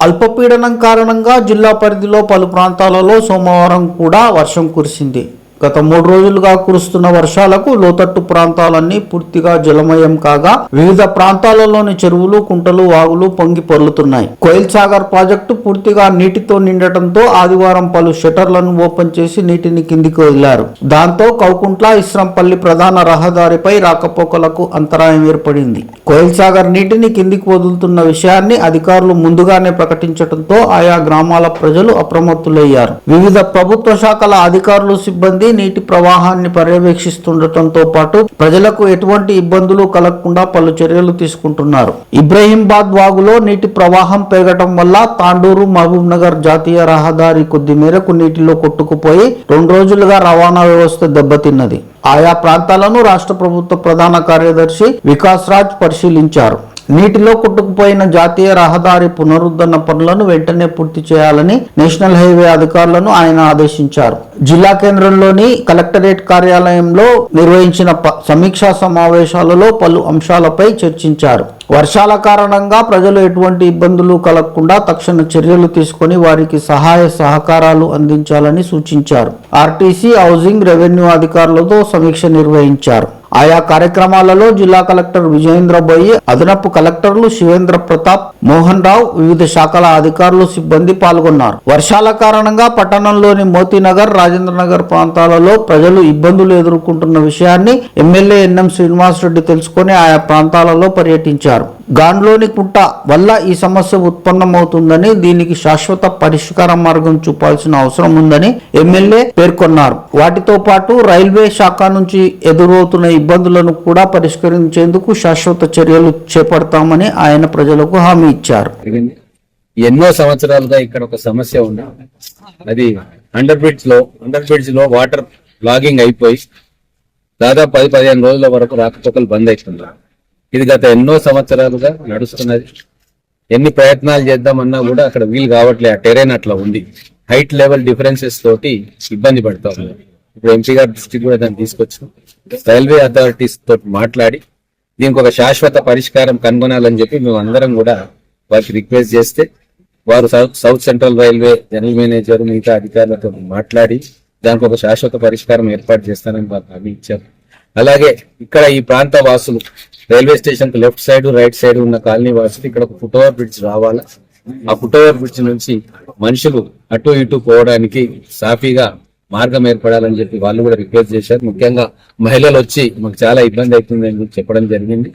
అల్పపీడనం కారణంగా జిల్లా పరిధిలో పలు ప్రాంతాలలో సోమవారం కూడా వర్షం కురిసింది. గత మూడు రోజులుగా కురుస్తున్న వర్షాలకు లోతట్టు ప్రాంతాలన్నీ పూర్తిగా జలమయం కాగా వివిధ ప్రాంతాలలోని చెరువులు కుంటలు వాగులు పొంగి పొర్లుతున్నాయి. కోయిల్ సాగర్ ప్రాజెక్టు పూర్తిగా నీటితో నిండటంతో ఆదివారం పలు షట్టర్లను ఓపెన్ చేసి నీటిని కిందికి వదిలారు. దాంతో కౌకుంట్ల ఇస్రంపల్లి ప్రధాన రహదారిపై రాకపోకలకు అంతరాయం ఏర్పడింది. కోయిల్ సాగర్ నీటిని కిందికి వదులుతున్న విషయాన్ని అధికారులు ముందుగానే ప్రకటించడంతో ఆయా గ్రామాల ప్రజలు అప్రమత్తులయ్యారు. వివిధ ప్రభుత్వ శాఖల అధికారులు సిబ్బంది నీటి ప్రవాహాన్ని పర్యవేక్షిస్తుండటంతో పాటు ప్రజలకు ఎటువంటి ఇబ్బందులు కలగకుండా పలు చర్యలు తీసుకుంటున్నారు. ఇబ్రహీంబాద్ వాగులో నీటి ప్రవాహం పెరగటం వల్ల తాండూరు మహబూబ్ నగర్ జాతీయ రహదారి కొద్ది మేరకు నీటిలో కొట్టుకుపోయి రెండు రోజులుగా రవాణా వ్యవస్థ దెబ్బతిన్నది. ఆయా ప్రాంతాలను రాష్ట్ర ప్రభుత్వ ప్రధాన కార్యదర్శి వికాస్ రాజ్ పరిశీలించారు. నీటిలో కొట్టుకుపోయిన జాతీయ రహదారి పునరుద్ధరణ పనులను వెంటనే పూర్తి చేయాలని నేషనల్ హైవే అధికారులను ఆయన ఆదేశించారు. జిల్లా కేంద్రంలోని కలెక్టరేట్ కార్యాలయంలో నిర్వహించిన ప- సమీక్షా సమావేశాలలో పలు అంశాలపై చర్చించారు. వర్షాల కారణంగా ప్రజలు ఎటువంటి ఇబ్బందులు కలగకుండా తక్షణ చర్యలు తీసుకొని వారికి సహాయ సహకారాలు అందించాలని సూచించారు. ఆర్టీసీ హౌసింగ్ రెవెన్యూ అధికారులతో సమీక్ష నిర్వహించారు. ఆయా కార్యక్రమాలలో జిల్లా కలెక్టర్ విజయేంద్ర బొయ్యి అదనపు కలెక్టర్లు శివేంద్ర ప్రతాప్ మోహన్ రావు వివిధ శాఖల అధికారులు సిబ్బంది పాల్గొన్నారు. వర్షాల కారణంగా పట్టణంలోని మోతీనగర్ రాజేంద్ర నగర్ ప్రాంతాలలో ప్రజలు ఇబ్బందులు ఎదుర్కొంటున్న విషయాన్ని ఎమ్మెల్యే ఎన్ఎం శ్రీనివాసరెడ్డి తెలుసుకొని ఆయా ప్రాంతాలలో పర్యటించారు. గాండ్లోని కుట్ట వల్ల ఈ సమస్య ఉత్పన్నమవుతుందని దీనికి శాశ్వత పరిష్కార మార్గం చూపాల్సిన అవసరం ఉందని ఎమ్మెల్యే పేర్కొన్నారు. వాటితో పాటు రైల్వే శాఖ నుంచి ఎదురవుతున్న ఇబ్బందులను కూడా పరిష్కరించేందుకు శాశ్వత చర్యలు చేపడతామని ఆయన ప్రజలకు హామీ ఇచ్చారు. ఎన్నో సంవత్సరాలుగా ఇక్కడ ఒక సమస్య ఉంది. అది అండర్ బ్రిడ్జ్లో అండర్ బ్రిడ్జ్లో వాటర్ బ్లాగింగ్ అయిపోయి దాదాపు పది పదిహేను రోజుల వరకు రాకపోకలు బంద్ అవుతున్నారు ఇది గత ఎన్నో సంవత్సరాలుగా నడుస్తున్నది. ఎన్ని ప్రయత్నాలు చేద్దామన్నా కూడా అక్కడ వీలు కావట్లే ఆ టెరైన్ అట్లా ఉంది. హైట్ లెవెల్ డిఫరెన్సెస్ తోటి ఇబ్బంది పడతా ఉంది ఇప్పుడు ఎంపీ గారి దృష్టికి కూడా దాన్ని తీసుకొచ్చాం. రైల్వే అథారిటీస్ తోటి మాట్లాడి దీనికి ఒక శాశ్వత పరిష్కారం కనుగొనాలని చెప్పి మేము అందరం కూడా వారికి రిక్వెస్ట్ చేస్తే వారు south south central railway general manager మిగతా అధికారులతో మాట్లాడి దానికి ఒక శాశ్వత పరిష్కారం ఏర్పాటు చేస్తానని వారు హామీ ఇచ్చారు. అలాగే ఇక్కడ ఈ ప్రాంత వాసులు రైల్వే స్టేషన్కు లెఫ్ట్ సైడ్ రైట్ సైడ్ ఉన్న కాలనీ వాసులు ఇక్కడ ఒక ఫుట్ ఓవర్ బ్రిడ్జ్ రావాలా? ఆ ఫుట్ ఓవర్ బ్రిడ్జ్ నుంచి మనుషులు అటు ఇటు పోవడానికి సాఫీగా మార్గం ఏర్పడాలని చెప్పి వాళ్ళు కూడా రిక్వెస్ట్ చేశారు. ముఖ్యంగా మహిళలు వచ్చి మాకు చాలా ఇబ్బంది అవుతుంది అని చెప్పడం జరిగింది.